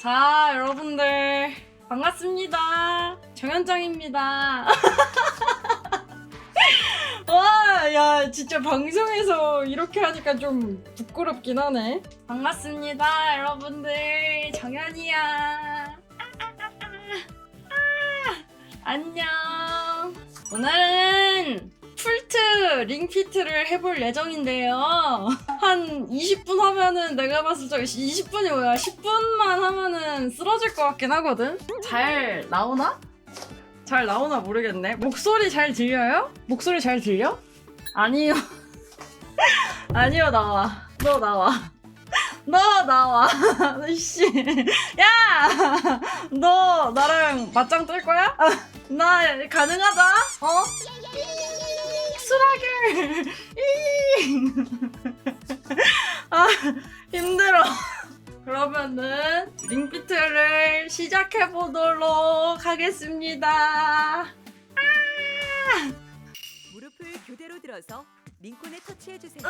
자, 여러분들 반갑습니다. 정현정입니다. 와, 야, 진짜 방송에서 이렇게 하니까 좀 부끄럽긴 하네. 반갑습니다, 여러분들. 정현이야. 아, 안녕. 오늘은 풀트 링피트를 해볼 예정인데요. 한 20분 하면은 내가 봤을 때 20분이 뭐야? 10분만 하면은 쓰러질 것 같긴 하거든? 잘 나오나? 잘 나오나 모르겠네. 목소리 잘 들려요? 목소리 잘 들려? 아니요. 아니요, 나와. 너 나와. 너 나와. 씨. 야! 너 나랑 맞짱 뜰 거야? 나 가능하다? 어? 수락을. 아, 힘들어. 그러면은 링피트를 시작해 보도록 하겠습니다. 무릎을 교대로 들어서 링콘에 터치해 주세요.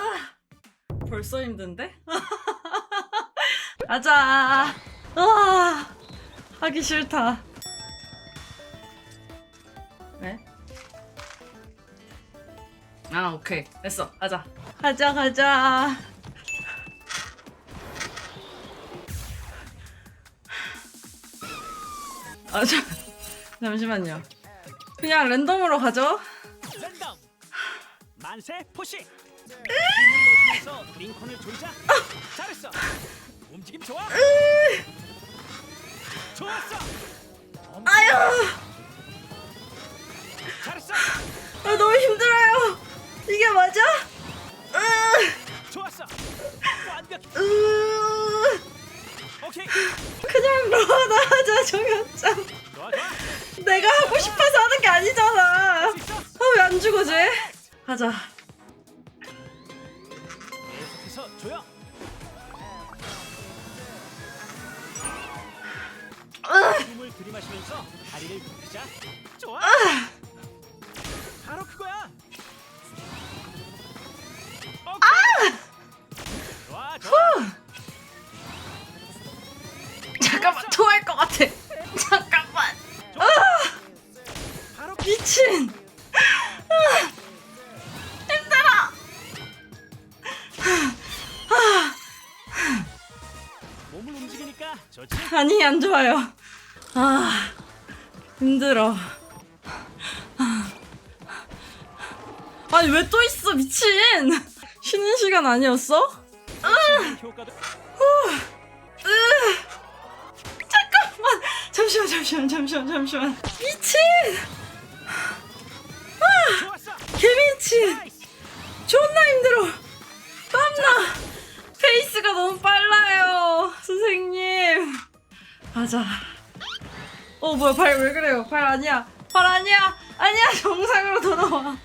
벌써 힘든데? 가자. 아, 하기 싫다. 아, 오케이. 됐어. 가자. 가자, 가자. 아, 저, 잠시만요. 그냥 랜덤으로 가죠. 랜덤 만세 포시 힘을 링컨을 조이자 잘했어 움직임 좋아 좋았어 아유! 잘했어 아, 너무 힘들어요. 이게 맞아? 으, 좋았어. 완벽해 오케이. 그냥 너나 하자. 좋아 좋아 내가 하고 싶어서 하는 게 아니잖아. 할수 있어. 아, 왜 안 죽어지? 가자. 계속해서 조여 숨을 들이마시면서 다리를 굽히자. 좋아 아니, 안 좋아요. 아, 힘들어. 아. 아니, 왜 또 있어, 미친. 쉬는 시간 아니었어? 효과도 잠깐만 잠시만 잠시만 잠시만 잠시만 미친 가자 어 뭐야 발 왜 그래요? 발 아니야. 발 아니야. 아니야 정상으로 돌아와.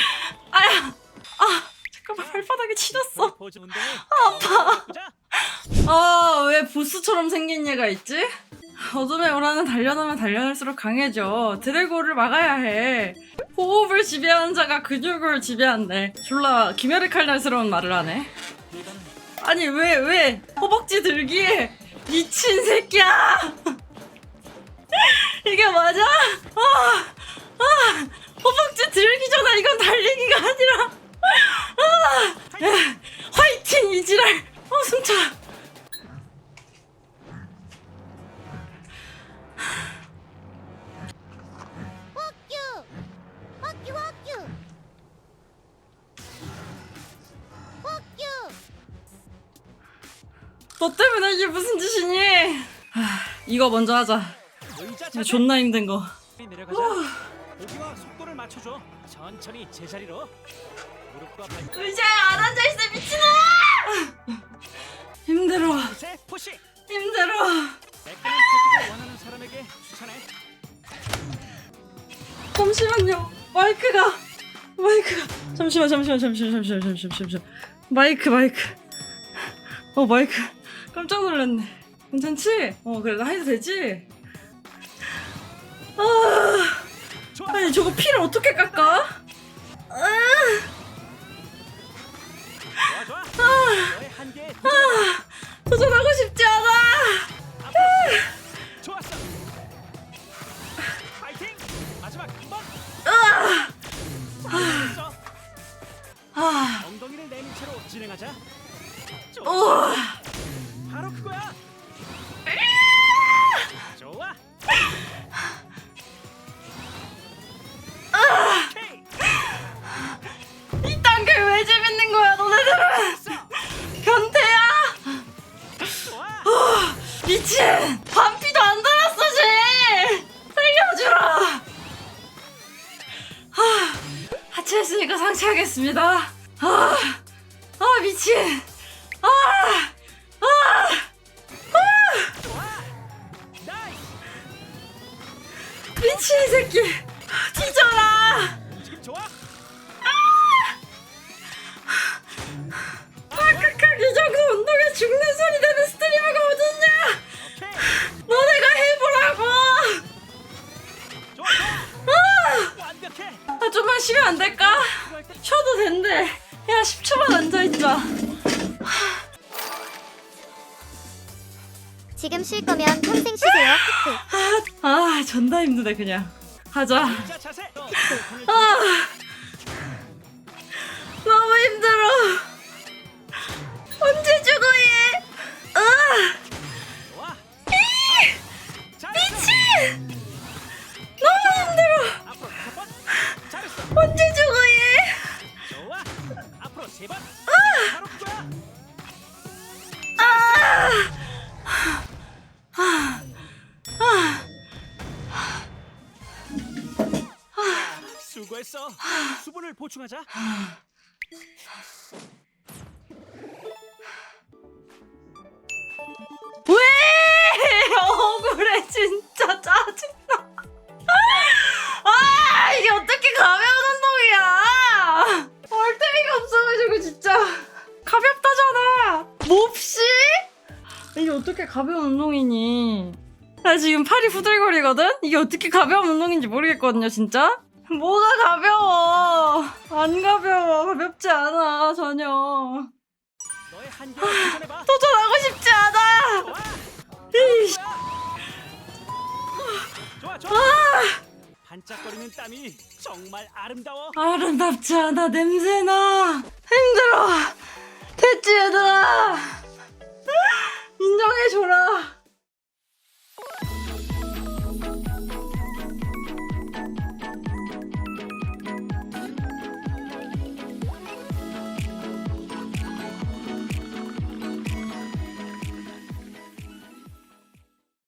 아야 아 잠깐만 발바닥에 치렸어. 포즈 운동을 아파. 아왜 보스처럼 생긴 얘가 있지? 어둠의 오라는 달려나면 달려날수록 강해져. 드래곤을 막아야 해. 호흡을 지배하는 자가 근육을 지배한대. 졸라 김열의 칼날스러운 말을 하네. 아니 왜 왜? 허벅지 들기에 미친 새끼야 이게 맞아? 아, 아, 허벅 너 때문에 이게 무슨 짓이니? 하, 이거 먼저 하자. 이거 존나 힘든 거. 내려가자 고기와 속도를 맞춰줘 천천히 제자리로 무릎과 발 의자에 안 앉아 있어 미친아! 힘들어, 푸시 힘들어. 백근을 펴기를 원하는 사람에게 추천해 잠시만요. 마이크가, 마이크가. 잠시만, 잠시만, 잠시만, 잠시만, 잠시만, 잠시만. 마이크, 마이크. 어 마이크. 깜짝 놀랐네. 괜찮지? 어, 그래, 나 해도 되지? 아, 아니, 저거 피를 어떻게 깎아? 아, 아, 아. 도전하고 싶지 않아! 아. 아, 아, 엉덩이를 내민 채로 진행하자. 우와. 바로 그거야. 좋아. 오케이. 이딴 게 왜 재밌는 거야 너네들은 변태야 좋아. 미친 반피도 안 달았어 쟤 살려주라 아, 하체했으니까 상체하겠습니다 아, 아 미친 지금 쉴 거면 평생 쉬세요. 하트. 아, 존나 힘드네, 그냥. 하자. 아, 너무 힘들어. 했어. 수분을 보충하자. 왜? 억울해 진짜 짜증나. 아 이게 어떻게 가벼운 운동이야? 얼탱이가 없어가지고 진짜 가볍다잖아. 몹시? 이게 어떻게 가벼운 운동이니? 나 지금 팔이 후들거리거든? 이게 어떻게 가벼운 운동인지 모르겠거든요 진짜? 뭐가 가벼워? 안 가벼워. 가볍지 않아, 전혀. 아, 도전하고 싶지 않아. 아. 반짝거리는 땀이 정말 아름다워. 아름답지 않아, 냄새나. 힘들어. 됐지, 얘들아. 인정해줘라.